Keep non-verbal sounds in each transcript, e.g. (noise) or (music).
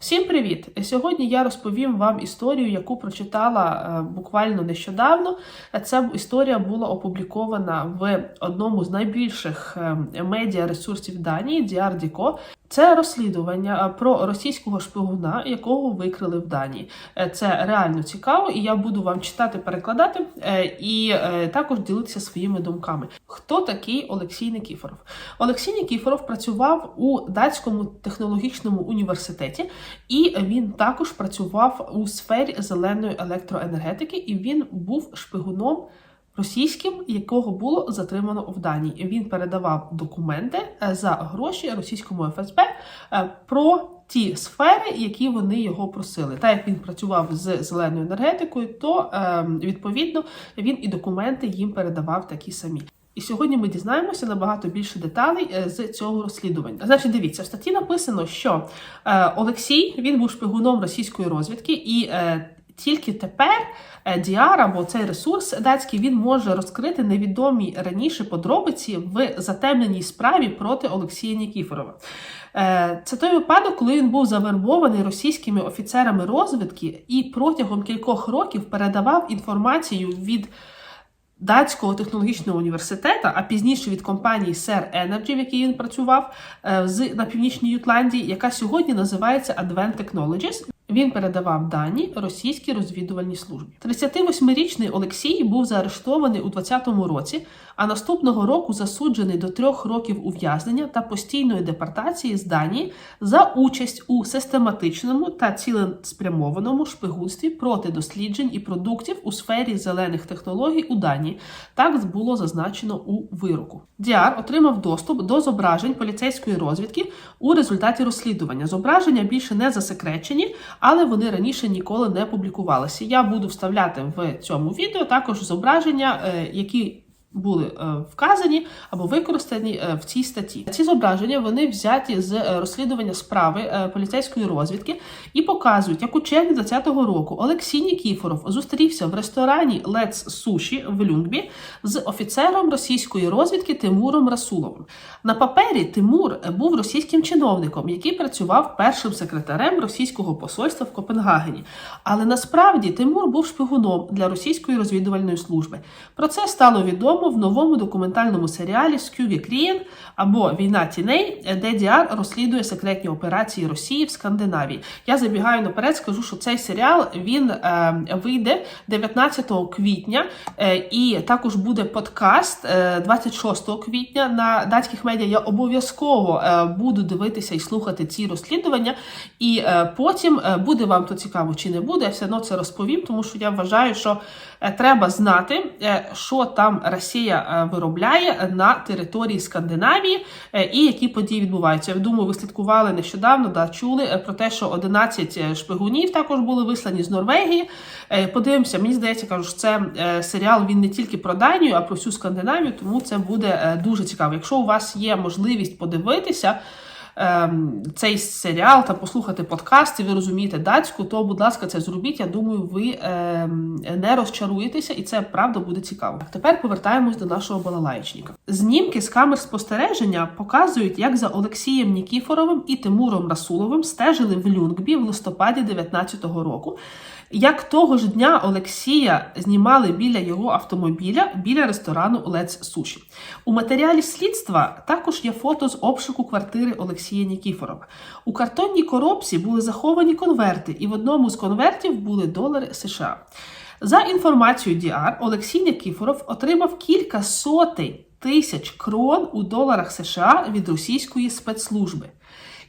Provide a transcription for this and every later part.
Всім привіт! Сьогодні я розповім вам історію, яку прочитала е, буквально нещодавно. Ця історія була опублікована в одному з найбільших е, медіа ресурсів Данії DRDCO. Це розслідування е, про російського шпигуна, якого викрили в Данії. Е, Це реально цікаво, і я буду вам читати, перекладати е, і також ділитися своїми думками. Хто такий Олексій Никіфоров? Олексій Нікіфоров працював у датському технологічному університеті, і він також працював у сфері зеленої електроенергетики, і він був шпигуном. Російським, якого було затримано в Данії, він передавав документи е, за гроші російському ФСБ е, про ті сфери, які вони його просили. Так як він працював з зеленою енергетикою, то е, відповідно він і документи їм передавав такі самі. І сьогодні ми дізнаємося набагато більше деталей е, з цього розслідування. Значить, дивіться, в статті написано, що Олексій він був шпигуном російської розвідки, і тільки тепер е, Діар або цей ресурс датський він може розкрити невідомі раніше подробиці в затемненій справі проти Олексія Нікіфорова. Е, Це той випадок, коли він був завербований російськими офіцерами розвідки і протягом кількох років передавав інформацію від. Датського технологічного університету, а пізніше від компанії Ser Energy, в якій він працював е, з на північній Ютландії, яка сьогодні називається Advent Technologies. Він передавав дані російській розвідувальній службі. 38-річний Олексій був заарештований у 2020 році, а наступного року засуджений до трьох років ув'язнення та постійної депортації з Данії за участь у систематичному та цілеспрямованому шпигунстві проти досліджень і продуктів у сфері зелених технологій у Данії. Так було зазначено у вироку. Діар отримав доступ до зображень поліцейської розвідки у результаті розслідування. Зображення більше не засекречені але вони раніше ніколи не публікувалися. Я буду вставляти в цьому відео також зображення, е, які були е, вказані або використані е, в цій статті. Ці зображення вони взяті з е, розслідування справи поліцейської розвідки і показують, як у червні 2020 року Олексій Нікіфоров зустрівся в ресторані Let's Sushi в Люнгбі з офіцером російської розвідки Тимуром Расуловим. На папері Тимур був російським чиновником, який працював першим секретарем російського посольства в Копенгагені. Але насправді Тимур був шпигуном для російської розвідувальної служби. Про це стало відомо в новому документальному серіалі Скюгі Крієн або Війна тіней, де Діар розслідує секретні операції Росії в Скандинавії. Я забігаю наперед, скажу, що цей серіал він е, вийде 19 квітня, е, і також буде подкаст е, 26 квітня на датських медіа. Я обов'язково е, буду дивитися і слухати ці розслідування, і е, потім е, буде вам то цікаво чи не буде. Я все одно це розповім, тому що я вважаю, що треба знати, е, що там Росія е, виробляє на території Скандинавії е, і які події відбуваються. Я думаю, ви слідкували нещодавно, да, чули е, про те, що 11 шпигунів також були вислані з Норвегії. Е, Подивимося, мені здається, кажу, що це е, серіал він не тільки про Данію, а про всю Скандинавію, тому це буде е, дуже цікаво. Якщо у вас є можливість подивитися. Ем, Цей серіал та послухати подкаст, і ви розумієте датську, то, будь ласка, це зробіть. Я думаю, ви ем, не розчаруєтеся, і це правда буде цікаво. Тепер повертаємось до нашого балалаєчника. Знімки з камер спостереження показують, як за Олексієм Нікіфоровим і Тимуром Расуловим стежили в Люнгбі в листопаді 19-го року. Як того ж дня Олексія знімали біля його автомобіля біля ресторану Let's Sushi. У матеріалі слідства також є фото з обшуку квартири Олексія Нікіфорова. У картонній коробці були заховані конверти, і в одному з конвертів були долари США. За інформацією DR, Олексій Нікіфоров отримав кілька сотень тисяч крон у доларах США від російської спецслужби.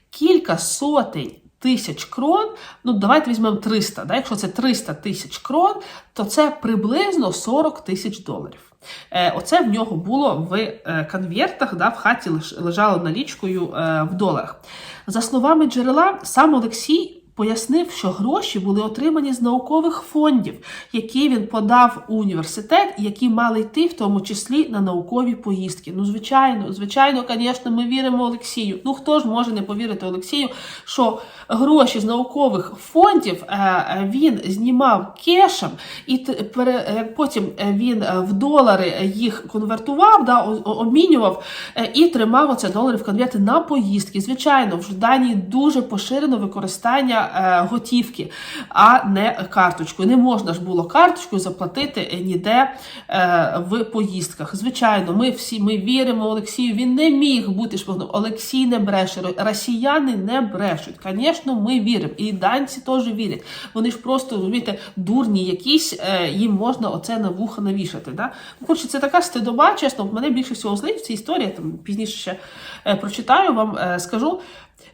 Кілька сотень тисяч крон, ну давайте візьмемо 300, да? якщо це 300 тисяч крон, то це приблизно 40 тисяч доларів. Е, Оце в нього було в е, конвертах, да, в хаті лежало налічкою е, в доларах. За словами джерела, сам Олексій пояснив, що гроші були отримані з наукових фондів, які він подав у університет, які мали йти в тому числі на наукові поїздки. Ну, звичайно, звичайно, звісно, ми віримо Олексію. Ну хто ж може не повірити Олексію, що гроші з наукових фондів е, він знімав кешем, і е, потім він е, в долари їх конвертував, да, обмінював і тримав оце долари в конверти на поїздки. Звичайно, в Данії дуже поширено використання готівки, а не карточкою. Не можна ж було карточкою заплатити ніде е, в поїздках. Звичайно, ми всі ми віримо Олексію. Він не міг бути шпигуном. Олексій не бреше, росіяни не брешуть. Звісно, ми віримо. І данці теж вірять. Вони ж просто розумієте, дурні якісь, е, їм можна оце на вуха навішати. Да? Ну, коротше, це така стидоба, чесно, мене більше всього злить в цій історії, там пізніше ще е, прочитаю вам, е, скажу.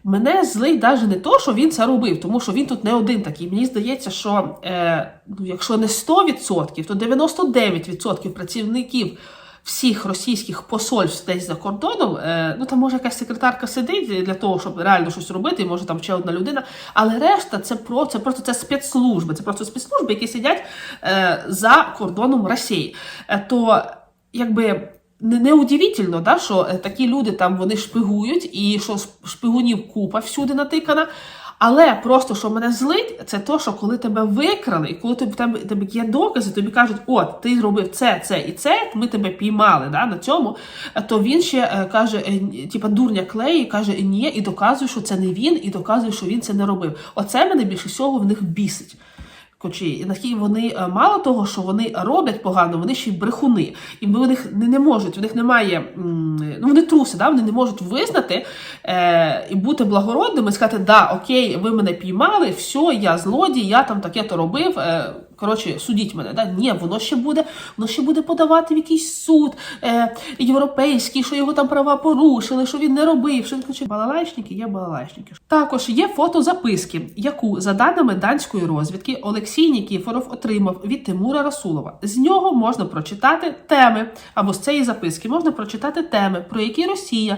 Мене злить навіть не то, що він це робив, тому що він тут не один такий. Мені здається, що е, ну, якщо не 100%, то 99% працівників всіх російських посольств десь за кордоном, е, ну там може якась секретарка сидить для того, щоб реально щось робити, може там ще одна людина. Але решта це про це просто це спецслужби, це просто спецслужби, які сидять е, за кордоном Росії. Е, то якби. Не, не удивительно, да, що е, такі люди там вони шпигують, і що шпигунів купа всюди натикана. Але просто що мене злить, це то, що коли тебе викрали, і коли тобі тебе, тебе є докази, тобі кажуть, от ти зробив це, це і це, ми тебе піймали да, на цьому. То він ще е, каже, е, типа дурня клеї, каже ні, і доказує, що це не він, і доказує, що він це не робив. Оце мене більше всього в них бісить. Кочі, наскільки вони е, мало того, що вони роблять погано, вони ще й брехуни. І в них не, не можуть, в них немає, ну вони труси, да, вони не можуть визнати е, і бути благородними, сказати, да, окей, ви мене піймали, все, я злодій, я там таке то робив. Е, Коротше, судіть мене, да? Ні, воно ще буде, воно ще буде подавати в якийсь суд е, європейський, що його там права порушили, що він не робив. Що коротше, балалайчники є балалайчники. Також є фото записки, яку, за даними данської розвідки, Олексій Нікіфоров отримав від Тимура Расулова. З нього можна прочитати теми, або з цієї записки можна прочитати теми, про які Росія.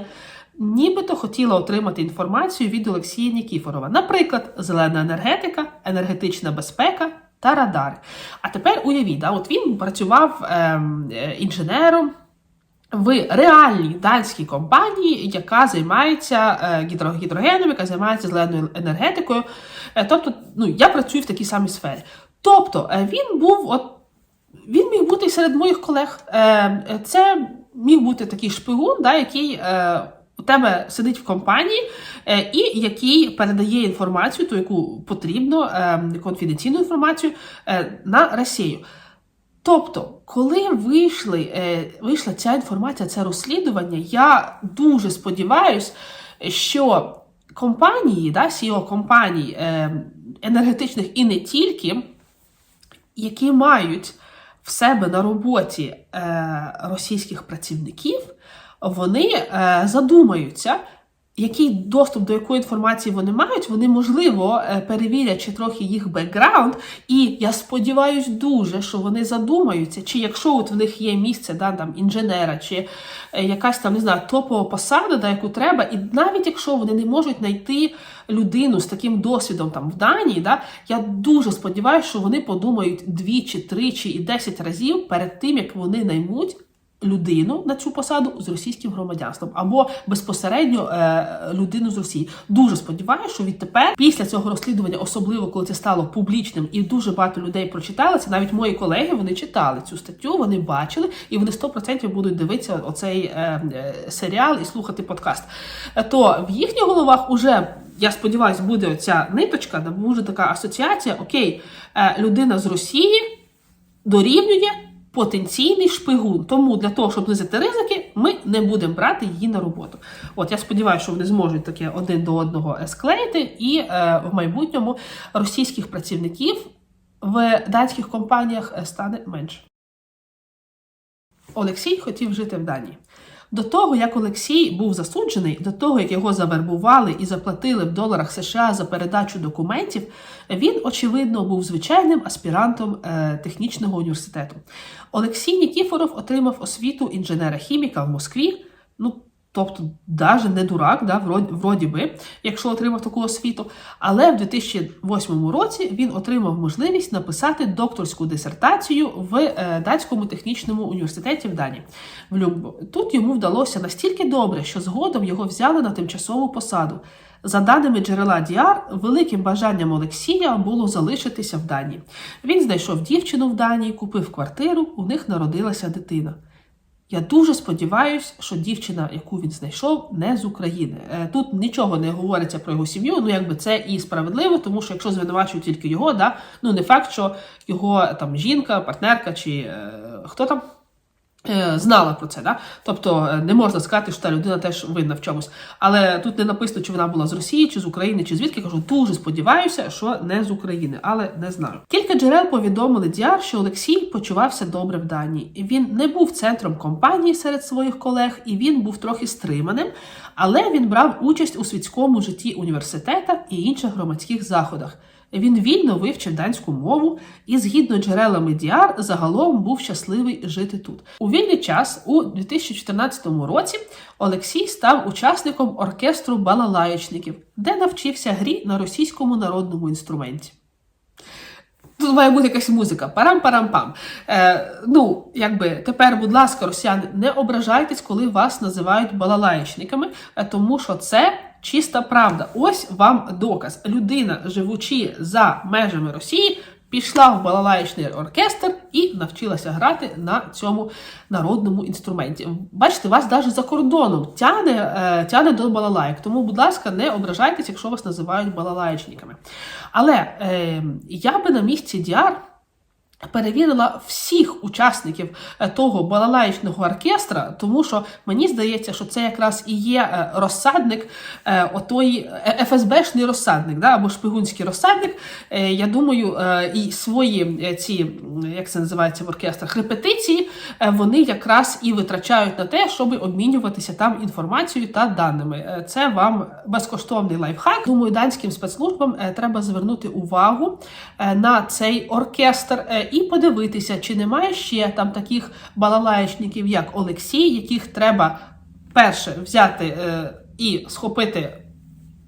Нібито хотіла отримати інформацію від Олексія Нікіфорова, наприклад, зелена енергетика, енергетична безпека та радари. А тепер уявіть, да, от він працював ем, е, інженером. В реальній данській компанії, яка займається е, гідро, гідрогеном, яка займається зеленою енергетикою. Е, тобто, ну, я працюю в такій самій сфері. Тобто, е, він був, от він міг бути серед моїх колег. Це міг бути такий шпигун, да, який у тебе сидить в компанії, е, і який передає інформацію, ту, яку потрібно, е, конфіденційну інформацію е, на Росію. Тобто, коли вийшли, вийшла ця інформація, це розслідування, я дуже сподіваюся, що компанії, да, CEO компаній енергетичних і не тільки, які мають в себе на роботі російських працівників, вони е, задумаються, який доступ до якої інформації вони мають, вони, можливо, е, перевірять чи трохи їх бекграунд. І я сподіваюся дуже, що вони задумаються, чи якщо от в них є місце да, там, інженера, чи е, якась там не знаю, топова посада, да, яку треба, і навіть якщо вони не можуть знайти людину з таким досвідом там в Данії, да, я дуже сподіваюся, що вони подумають двічі, тричі і десять разів перед тим, як вони наймуть людину на цю посаду з російським громадянством або безпосередньо е, людину з Росії. Дуже сподіваюся, що відтепер, після цього розслідування, особливо коли це стало публічним, і дуже багато людей прочитали це. Навіть мої колеги вони читали цю статтю, вони бачили, і вони 100% будуть дивитися оцей е, е, серіал і слухати подкаст. Е, то в їхніх головах уже. Я сподіваюся, буде оця ниточка, буде така асоціація. Окей, е, людина з Росії дорівнює потенційний шпигун. Тому для того, щоб знизити ризики, ми не будемо брати її на роботу. От я сподіваюся, що вони зможуть таке один до одного склеїти, і е, в майбутньому російських працівників в данських компаніях е, стане менше. Олексій хотів жити в Данії. До того, як Олексій був засуджений, до того, як його завербували і заплатили в доларах США за передачу документів, він, очевидно, був звичайним аспірантом е, технічного університету. Олексій Нікіфоров отримав освіту інженера-хіміка в Москві. Ну, Тобто, навіть не дурак, да, вроді, вроді би, якщо отримав таку освіту. Але в 2008 році він отримав можливість написати докторську дисертацію в е, Датському технічному університеті в Данії. В Люмбо. Тут йому вдалося настільки добре, що згодом його взяли на тимчасову посаду. За даними джерела Діар, великим бажанням Олексія було залишитися в Данії. Він знайшов дівчину в Данії, купив квартиру, у них народилася дитина. Я дуже сподіваюся, що дівчина, яку він знайшов, не з України. Е, Тут нічого не говориться про його сім'ю. Ну якби це і справедливо, тому що якщо звинувачують тільки його, да, ну не факт, що його там жінка, партнерка чи е, хто там. Е, Знала про це, да? тобто е, не можна сказати, що та людина теж винна в чомусь. Але тут не написано, чи вона була з Росії, чи з України, чи звідки. Кажу, дуже сподіваюся, що не з України, але не знаю. Кілька джерел повідомили Діар, що Олексій почувався добре в Данії. Він не був центром компанії серед своїх колег, і він був трохи стриманим, але він брав участь у світському житті університета і інших громадських заходах. Він вільно вивчив данську мову і, згідно джерелами Діар, загалом був щасливий жити тут. У вільний час у 2014 році Олексій став учасником оркестру балалаєчників, де навчився грі на російському народному інструменті. Тут має бути якась музика. Парам-парам-пам. Е, ну, якби тепер, будь ласка, росіяни, не ображайтесь, коли вас називають балалаєчниками, е, тому що це чиста правда. Ось вам доказ. Людина, живучи за межами Росії, пішла в балалаєчний оркестр і навчилася грати на цьому народному інструменті. Бачите, вас навіть за кордоном тяне, е, тяне до балалайк. Тому, будь ласка, не ображайтесь, якщо вас називають балалаєчниками. Але е, я би на місці Діар перевірила всіх учасників е, того балалаєчного оркестра, тому що мені здається, що це якраз і є е, розсадник, е, отої ФСБшний розсадник, да, або шпигунський розсадник. Я думаю, і свої ці, як це називається в оркестрах, репетиції, вони якраз і витрачають на те, щоб обмінюватися там інформацією та даними. Це вам безкоштовний лайфхак. Думаю, данським спецслужбам треба звернути увагу на цей оркестр і подивитися, чи немає ще там таких балалаєчників, як Олексій, яких треба перше взяти е, і схопити.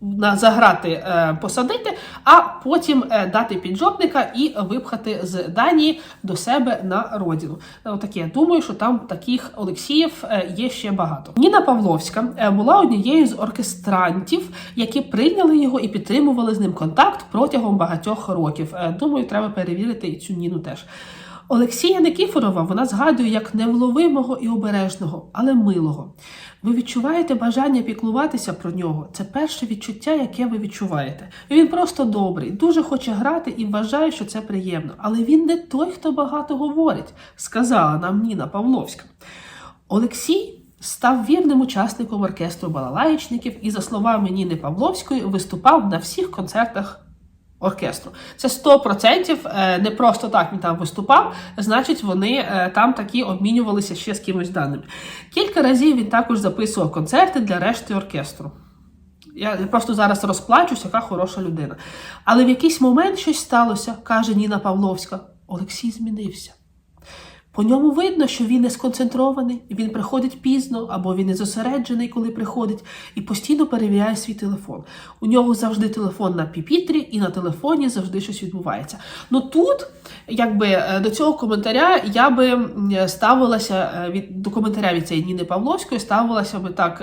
На заграти е, посадити, а потім е, дати піджопника і випхати з Данії до себе на родину. Отаке. Я думаю, що там таких Олексіїв е, є ще багато. Ніна Павловська була однією з оркестрантів, які прийняли його і підтримували з ним контакт протягом багатьох років. Думаю, треба перевірити і цю Ніну теж. Олексія Никіфорова вона згадує як невловимого і обережного, але милого. Ви відчуваєте бажання піклуватися про нього. Це перше відчуття, яке ви відчуваєте. І Він просто добрий, дуже хоче грати і вважає, що це приємно. Але він не той, хто багато говорить, сказала нам Ніна Павловська. Олексій став вірним учасником оркестру балалаєчників і, за словами Ніни Павловської, виступав на всіх концертах оркестру. Це 100% е, не просто так він там виступав, значить, вони е, там такі обмінювалися ще з кимось даними. Кілька разів він також записував концерти для решти оркестру. Я просто зараз розплачусь, яка хороша людина. Але в якийсь момент щось сталося, каже Ніна Павловська. Олексій змінився. По ньому видно, що він не сконцентрований, він приходить пізно, або він не зосереджений, коли приходить, і постійно перевіряє свій телефон. У нього завжди телефон на піпітрі, і на телефоні завжди щось відбувається. Ну тут, якби е, до цього коментаря, я би ставилася е, від до коментаря від цієї Ніни Павловської, ставилася би так.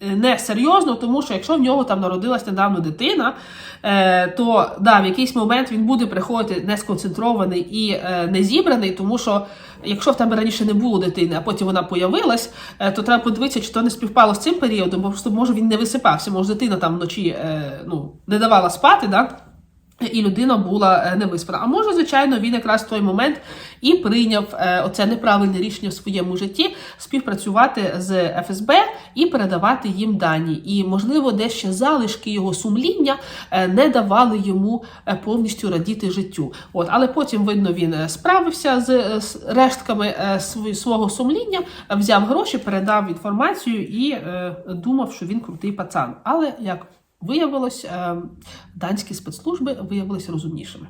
Е, не серйозно, тому що якщо в нього там народилась недавно дитина, е, то да, в якийсь момент він буде приходити не сконцентрований і е, не зібраний, тому що якщо в тебе раніше не було дитини, а потім вона появилась, то треба подивитися, чи то не співпало з цим періодом, бо просто може він не висипався, може дитина там вночі ну, не давала спати. Да? І людина була е, невиспана. А може, звичайно, він якраз в той момент і прийняв е, оце неправильне рішення в своєму житті співпрацювати з ФСБ і передавати їм дані. І, можливо, десь ще залишки його сумління е, не давали йому повністю радіти життю. От, але потім, видно, він справився з, рештками свого сумління, взяв гроші, передав інформацію і думав, що він крутий пацан. Але як Виявилось, е, данські спецслужби виявилися розумнішими.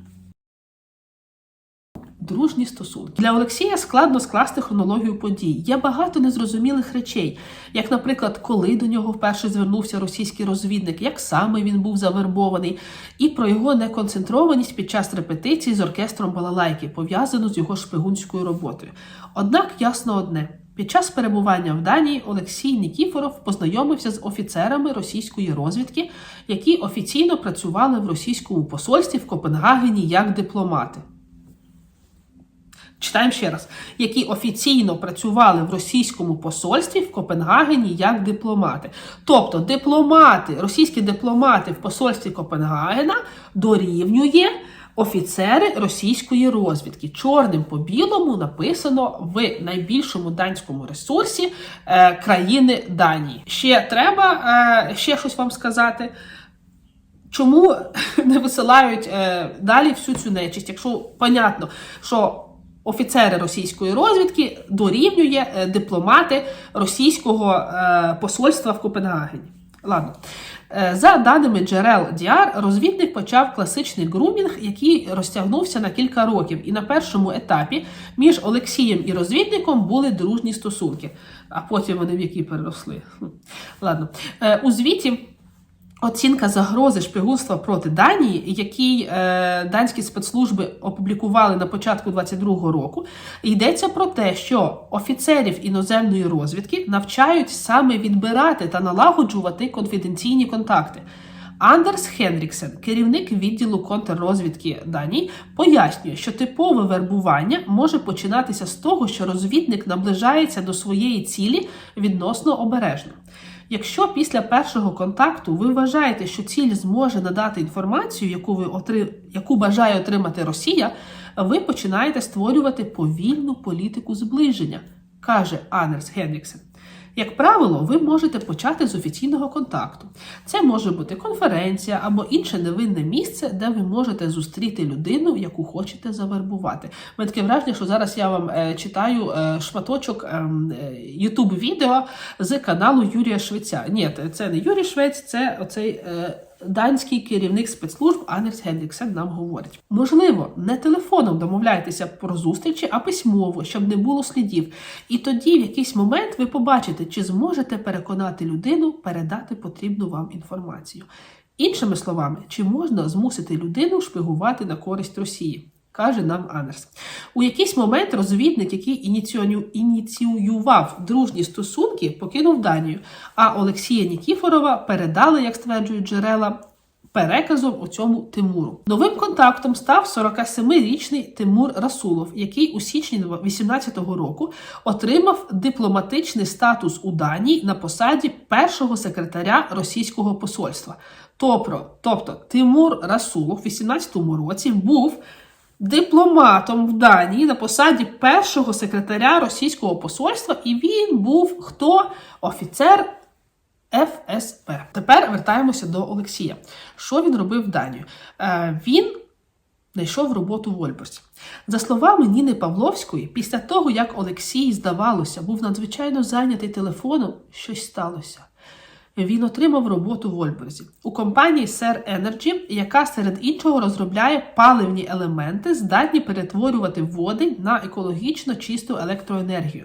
Дружні стосунки для Олексія складно скласти хронологію подій. Є багато незрозумілих речей, як, наприклад, коли до нього вперше звернувся російський розвідник, як саме він був завербований, і про його неконцентрованість під час репетицій з оркестром балалайки, пов'язану з його шпигунською роботою. Однак ясно одне. Під час перебування в Данії Олексій Нікіфоров познайомився з офіцерами російської розвідки, які офіційно працювали в російському посольстві в Копенгагені як дипломати. Читаємо ще раз, які офіційно працювали в російському посольстві в Копенгагені як дипломати. Тобто дипломати, російські дипломати в посольстві Копенгагена дорівнює офіцери російської розвідки. Чорним по білому написано в найбільшому данському ресурсі е, країни Данії. Ще треба е, ще щось вам сказати. Чому (laughs) не висилають е, далі всю цю нечисть? Якщо понятно, що офіцери російської розвідки дорівнює е, дипломати російського е, посольства в Копенгагені. Ладно. Е, За даними джерел Діар, розвідник почав класичний грумінг, який розтягнувся на кілька років. І на першому етапі між Олексієм і розвідником були дружні стосунки, а потім вони в які переросли. Ладно. У звіті. Оцінка загрози шпигунства проти Данії, який е, данські спецслужби опублікували на початку 22-го року, йдеться про те, що офіцерів іноземної розвідки навчають саме відбирати та налагоджувати конфіденційні контакти. Андерс Хенріксен, керівник відділу контррозвідки Данії, пояснює, що типове вербування може починатися з того, що розвідник наближається до своєї цілі відносно обережно. Якщо після першого контакту ви вважаєте, що ціль зможе надати інформацію, яку ви отри... яку бажає отримати Росія, ви починаєте створювати повільну політику зближення, каже Анерс Генріксен. Як правило, ви можете почати з офіційного контакту. Це може бути конференція або інше невинне місце, де ви можете зустріти людину, яку хочете завербувати. Ми таке враження, що зараз я вам е, читаю е, шматочок Ютуб відео з каналу Юрія Швеця. Ні, це не Юрій Швець, це оцей. Данський керівник спецслужб Анерс Генріксен нам говорить: можливо, не телефоном домовляйтеся про зустрічі, а письмово, щоб не було слідів. І тоді, в якийсь момент, ви побачите, чи зможете переконати людину передати потрібну вам інформацію. Іншими словами, чи можна змусити людину шпигувати на користь Росії? Каже нам Анерс. У якийсь момент розвідник, який ініціював дружні стосунки, покинув Данію, а Олексія Нікіфорова передали, як стверджують джерела, переказом у цьому Тимуру. Новим контактом став 47-річний Тимур Расулов, який у січні 18-го року отримав дипломатичний статус у Данії на посаді першого секретаря російського посольства. Тобто, тобто Тимур Расулов у 18-му році був дипломатом в Данії на посаді першого секретаря російського посольства, і він був хто? Офіцер ФСБ. Тепер вертаємося до Олексія. Що він робив в Данію? Е, він знайшов роботу в Ольборзі. За словами Ніни Павловської, після того, як Олексій, здавалося, був надзвичайно зайнятий телефоном, щось сталося. Він отримав роботу в Ольберзі у компанії Ser Energy, яка серед іншого розробляє паливні елементи, здатні перетворювати води на екологічно чисту електроенергію.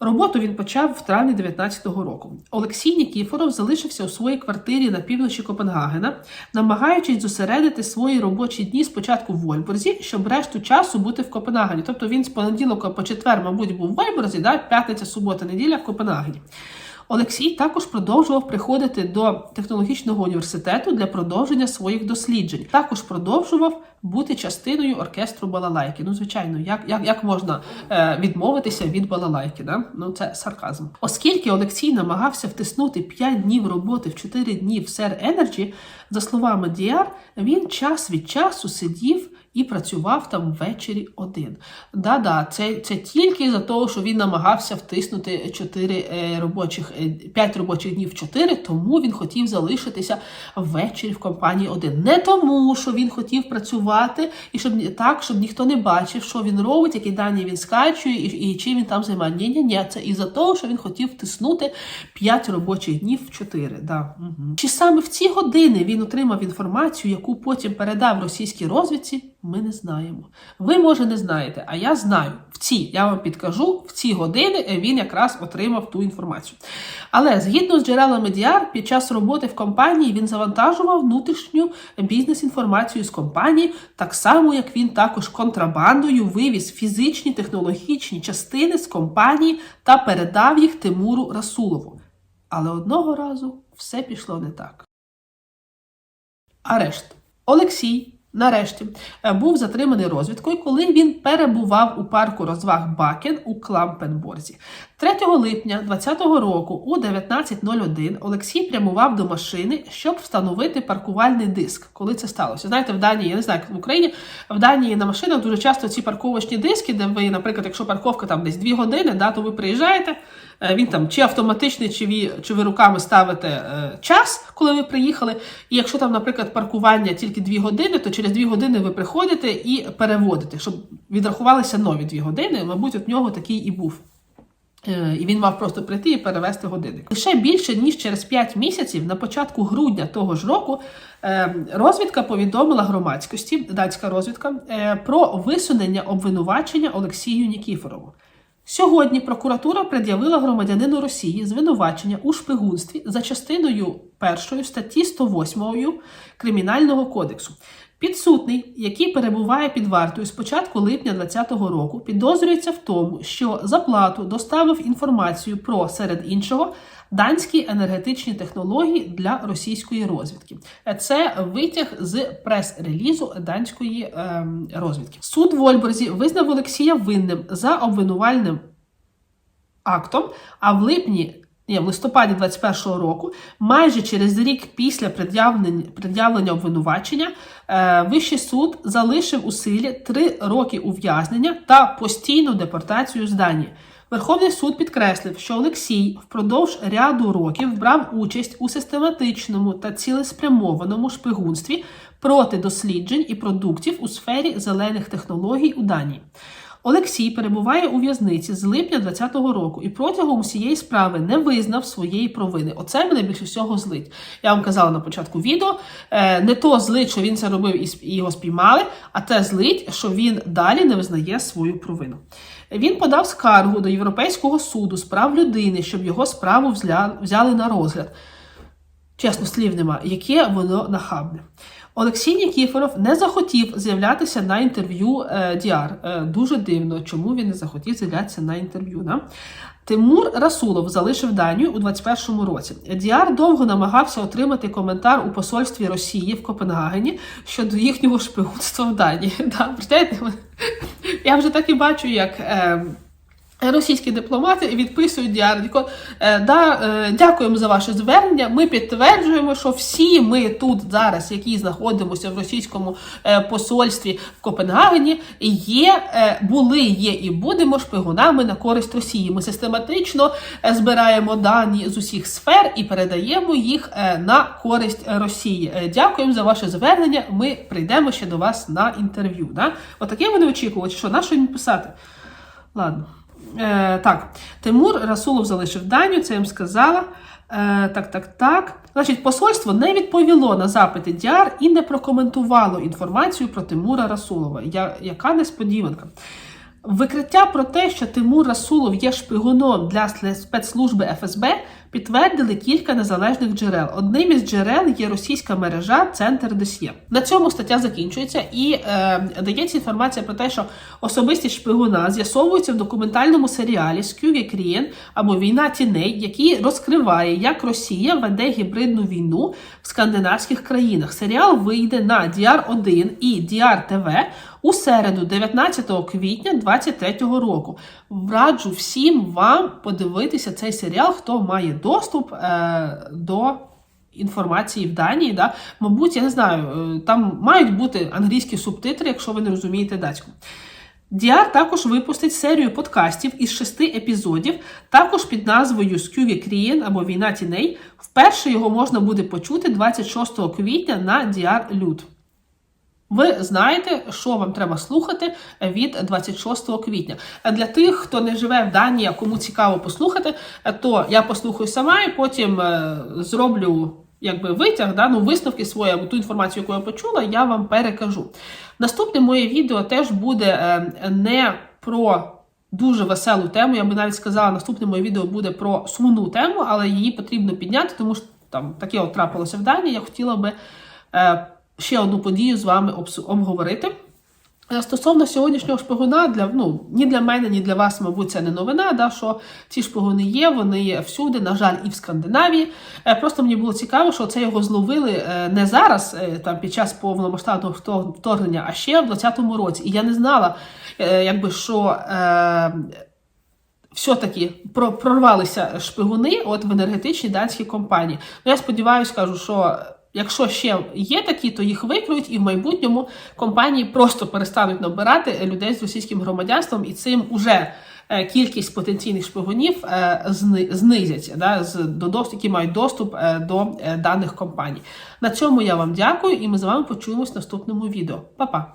Роботу він почав в травні 19-го року. Олексій Нікіфоров залишився у своїй квартирі на півночі Копенгагена, намагаючись зосередити свої робочі дні спочатку в Вольборзі, щоб решту часу бути в Копенгагені. Тобто він з понеділка по четвер, мабуть, був в Вольборзі, да? п'ятниця, субота, неділя в Копенгагені. Олексій також продовжував приходити до технологічного університету для продовження своїх досліджень. Також продовжував бути частиною оркестру балалайки. Ну, звичайно, як, як, як можна е, відмовитися від балалайки? Да? Ну це сарказм. Оскільки Олексій намагався втиснути 5 днів роботи в 4 дні в Ser Energy, за словами Діар, він час від часу сидів і працював там ввечері один. Да-да, це, це тільки за того, що він намагався втиснути 4 е, робочих, е, 5 робочих днів в 4, тому він хотів залишитися ввечері в компанії один. Не тому, що він хотів працювати і щоб так, щоб ніхто не бачив, що він робить, які дані він скачує і, і чим він там займає. Ні, ні, ні, це із-за того, що він хотів втиснути 5 робочих днів в 4. Да. Угу. Чи саме в ці години він отримав інформацію, яку потім передав російській розвідці? Ми не знаємо. Ви, може, не знаєте, а я знаю. В ці, я вам підкажу, в ці години він якраз отримав ту інформацію. Але згідно з джерелами Діар, під час роботи в компанії він завантажував внутрішню бізнес-інформацію з компанії, так само як він також контрабандою вивіз фізичні технологічні частини з компанії та передав їх Тимуру Расулову. Але одного разу все пішло не так. Арешт. Олексій нарешті е, був затриманий розвідкою, коли він перебував у парку розваг Бакен у Клампенборзі. 3 липня 2020 року у 19.01 Олексій прямував до машини, щоб встановити паркувальний диск. Коли це сталося? Знаєте, в Данії, я не знаю, в Україні, в Данії на машинах дуже часто ці парковочні диски, де ви, наприклад, якщо парковка там десь 2 години, да, то ви приїжджаєте. Е, Він там чи автоматичний, чи ви, чи ви руками ставите е, час, коли ви приїхали. І якщо там, наприклад, паркування тільки 2 години, то через 2 години ви приходите і переводите, щоб відрахувалися нові 2 години. Мабуть, от нього такий і був. Е, І він мав просто прийти і перевести годинник. Лише більше ніж через 5 місяців, на початку грудня того ж року, розвідка повідомила громадськості, датська розвідка, про висунення обвинувачення Олексію Нікіфорову. Сьогодні прокуратура пред'явила громадянину Росії звинувачення у шпигунстві за частиною першої статті 108 Кримінального кодексу. Підсудний, який перебуває під вартою з початку липня 2020 року, підозрюється в тому, що за плату доставив інформацію про серед іншого данські енергетичні технології для російської розвідки. Це витяг з прес-релізу данської ем, розвідки. Суд в Ольборзі визнав Олексія винним за обвинувальним актом, а в липні. Ні, в листопаді 21-го року, майже через рік після пред'явлення, пред'явлення обвинувачення, е, Вищий суд залишив у силі три роки ув'язнення та постійну депортацію з Данії. Верховний суд підкреслив, що Олексій впродовж ряду років брав участь у систематичному та цілеспрямованому шпигунстві проти досліджень і продуктів у сфері зелених технологій у Данії. Олексій перебуває у в'язниці з липня 2020 року і протягом усієї справи не визнав своєї провини. Оце мене більше всього злить. Я вам казала на початку відео. е, Не то злить, що він це робив і його спіймали, а те злить, що він далі не визнає свою провину. Він подав скаргу до Європейського суду з прав людини, щоб його справу взяли на розгляд. Чесно, слів нема, яке воно нахабне. Олексій Нікіфоров не захотів з'являтися на інтерв'ю е, Діар. Е, дуже дивно, чому він не захотів з'являтися на інтерв'ю. Да? Тимур Расулов залишив Данію у 21-му році. Діар довго намагався отримати коментар у посольстві Росії в Копенгагені щодо їхнього шпигунства в Данії. (laughs) Да. Я вже так і бачу, як. Російські дипломати відписують діарнику. Е, да, е, дякуємо за ваше звернення. Ми підтверджуємо, що всі ми тут зараз, які знаходимося в російському е, посольстві в Копенгагені, є, були, є і будемо шпигунами на користь Росії. Ми систематично збираємо дані з усіх сфер і передаємо їх на користь Росії. Дякуємо за ваше звернення. Ми прийдемо ще до вас на інтерв'ю. Да? Отаке вони очікували, що на що їм писати? Ладно. Е, так, Тимур Расулов залишив Данію, це я їм сказала. Е, так, так, так. Значить, посольство не відповіло на запити Діар і не прокоментувало інформацію про Тимура Расулова. Я, яка несподіванка. Викриття про те, що Тимур Расулов є шпигуном для спецслужби ФСБ, підтвердили кілька незалежних джерел. Одним із джерел є російська мережа Центр Досьє. На цьому стаття закінчується і е, дається інформація про те, що особистість шпигуна з'ясовується в документальному серіалі Скюге Крієн або Війна тіней, який розкриває, як Росія веде гібридну війну в скандинавських країнах. Серіал вийде на DR1 і DR TV у середу, 19 квітня 2023 року. Раджу всім вам подивитися цей серіал, хто має доступ е, до інформації в Данії. Да? Мабуть, я не знаю, е, там мають бути англійські субтитри, якщо ви не розумієте датську. Діар також випустить серію подкастів із шести епізодів, також під назвою Скюві Крієн або Війна тіней. Вперше його можна буде почути 26 квітня на Діар Люд. Ви знаєте, що вам треба слухати від 26 квітня. Для тих, хто не живе в Данії, кому цікаво послухати, то я послухаю сама і потім е, зроблю якби витяг, да, ну, висновки свої, або ту інформацію, яку я почула, я вам перекажу. Наступне моє відео теж буде е, не про дуже веселу тему. Я би навіть сказала, наступне моє відео буде про сумну тему, але її потрібно підняти, тому що там таке от трапилося в Данії. Я хотіла би. Ще одну подію з вами обговорити. Е, Стосовно сьогоднішнього шпигуна, для ну ні для мене, ні для вас, мабуть, це не новина. Да, що ці шпигуни є, вони є всюди, на жаль, і в Скандинавії. Е, Просто мені було цікаво, що це його зловили е, не зараз, там під час повномасштабного вторгнення, а ще в 2020 році. І я не знала, якби що. Все-таки прорвалися шпигуни от в енергетичній данській компанії. Ну, я сподіваюся, кажу, що якщо ще є такі, то їх викриють, і в майбутньому компанії просто перестануть набирати людей з російським громадянством, і цим уже е, кількість потенційних шпигунів е, знизять, да, з, до які мають доступ е, до даних компаній. На цьому я вам дякую, і ми з вами почуємось в наступному відео. Па-па!